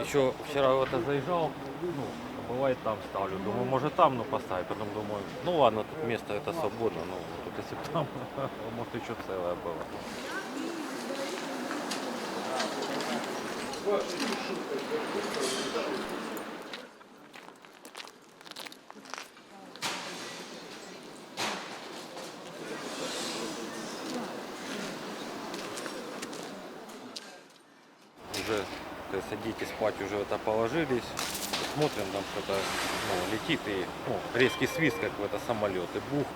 Еще вчера вот заезжал, ну, бывает там ставлю. Думаю, может там, ну, поставить. Потом думаю, ну ладно, тут место это свободно. Ну, тут если бы там, может, еще целое было. Уже, садитесь спать, уже это положились. Смотрим, там что-то ну, летит и ну, резкий свист, как в это самолет, и бух.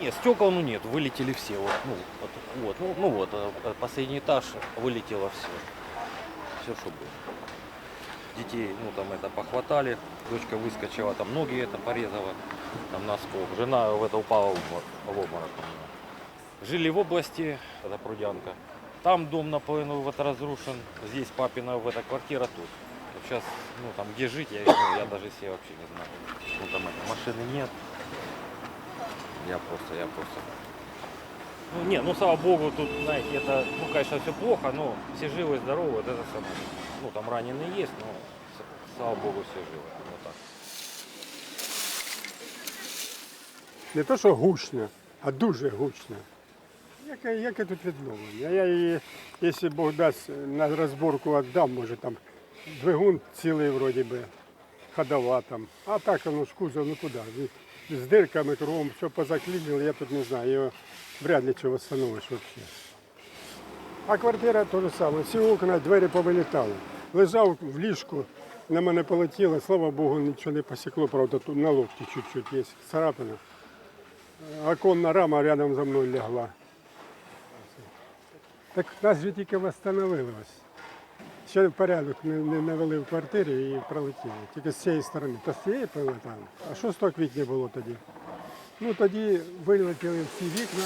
Нет, стекол ну нет, вылетели все. Вот, ну, вот, вот, ну, ну вот, э, последний этаж вылетело все. Все, что было. Детей, ну там это похватали, дочка выскочила, там ноги это порезала, там носков. Жена в это упала в обморок. Жили в области, это Прудянка. Там дом наполовину вот разрушен, здесь папина в эта квартира тут. Сейчас, ну там где жить, я, ну, я даже себе вообще не знаю. Ну там это, машины нет. Я просто, я просто. Ну не, ну слава богу, тут, знаете, это, ну конечно, все плохо, но все живы, здоровы, вот это самое. Ну там раненые есть, но с- слава богу, все живы. Вот так. Не то, що гучно, а дуже гучно. Яке, яке тут відновлення? Я її, якщо Бог дасть, на розборку віддам, може там двигун цілий вроді би, ходова там. А так воно ж кузов, ну куди? З- дирками кругом, все позаклинило, я тут не знаю, його вряд ли чого встановиш взагалі. А квартира те ж саме, всі окна, двері повилітали. Лежав в ліжку, на мене полетіло, слава Богу, нічого не посікло, правда, тут на локті чуть-чуть є царапина. Оконна рама рядом за мною лягла. Так нас же тільки встановили. Ще порядок не, не навели в квартирі і пролетіли. Тільки з цієї сторони. То з цієї прилетали. А 6 квітня було тоді? Ну тоді вилетіли всі вікна.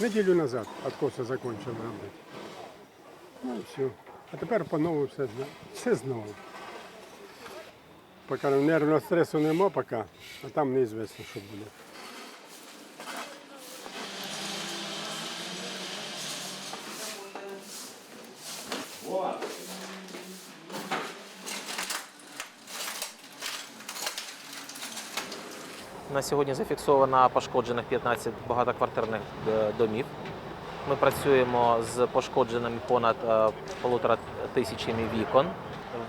Неділю назад откоси закінчили робити. Ну і все. А тепер по-новому все, зна- все знову. Поки нервного стресу нема поки, а там неізвісно, що буде. На сьогодні зафіксовано пошкоджених 15 багатоквартирних е, домів. Ми працюємо з пошкодженими понад е, полутора тисячами вікон.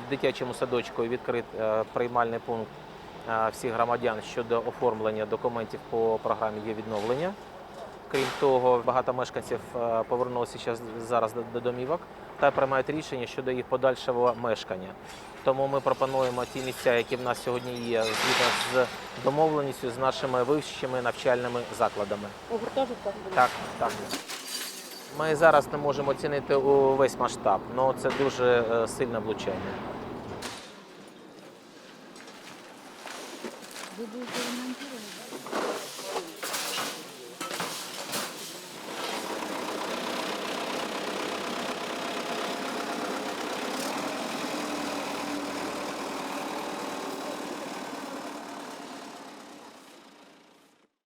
В дитячому садочку відкрит е, приймальний пункт всіх громадян щодо оформлення документів по програмі є відновлення. Крім того, багато мешканців е, повернулися зараз до- до домівок та приймають рішення щодо їх подальшого мешкання. Тому ми пропонуємо ті місця, які в нас сьогодні є, згідно з домовленістю з нашими вищими навчальними закладами. У гуртожитках? Так, так. Ми зараз не можемо оцінити увесь масштаб, але це дуже е, сильне влучання. Ви будете?